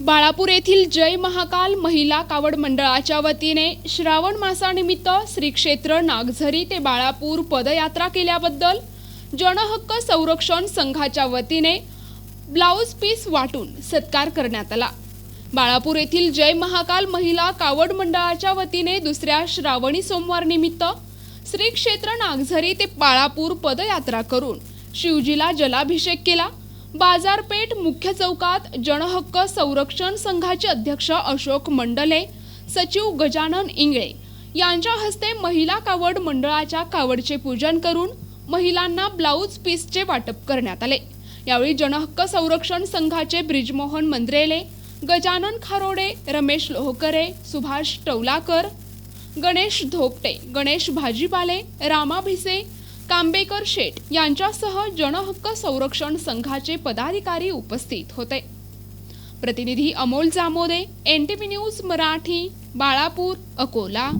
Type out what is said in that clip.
बाळापूर येथील जय महाकाल महिला कावड मंडळाच्या वतीने श्रावण मासानिमित्त श्री क्षेत्र नागझरी ते बाळापूर पदयात्रा केल्याबद्दल जनहक्क संरक्षण संघाच्या वतीने ब्लाऊज पीस वाटून सत्कार करण्यात आला. बाळापूर येथील जय महाकाल महिला कावड मंडळाच्या वतीने दुसऱ्या श्रावणी सोमवार निमित्त श्री क्षेत्र नागझरी ते बाळापूर पदयात्रा करून शिवजीला जलाभिषेक केला. बाजारपेठ मुख्य चौकात जनहक्क संरक्षण संघाचे अध्यक्ष अशोक मंडले सचिव गजानन इंगळे यांच्या हस्ते महिला कावड मंडळाच्या कावडचे पूजन करून महिलांना ब्लाऊज पीसचे वाटप करण्यात आले. यावेळी जनहक्क संरक्षण संघाचे ब्रिजमोहन मंद्रेले गजानन खारोडे रमेश लोहकरे सुभाष टवलाकर गणेश धोपटे गणेश भाजीपाले रामा भिसे कांबेकर शेठ यांच्यासह जनहक्क संरक्षण संघाचे पदाधिकारी उपस्थित होते. प्रतिनिधी अमोल जामोदे एनटीपी न्यूज मराठी बाळापूर अकोला.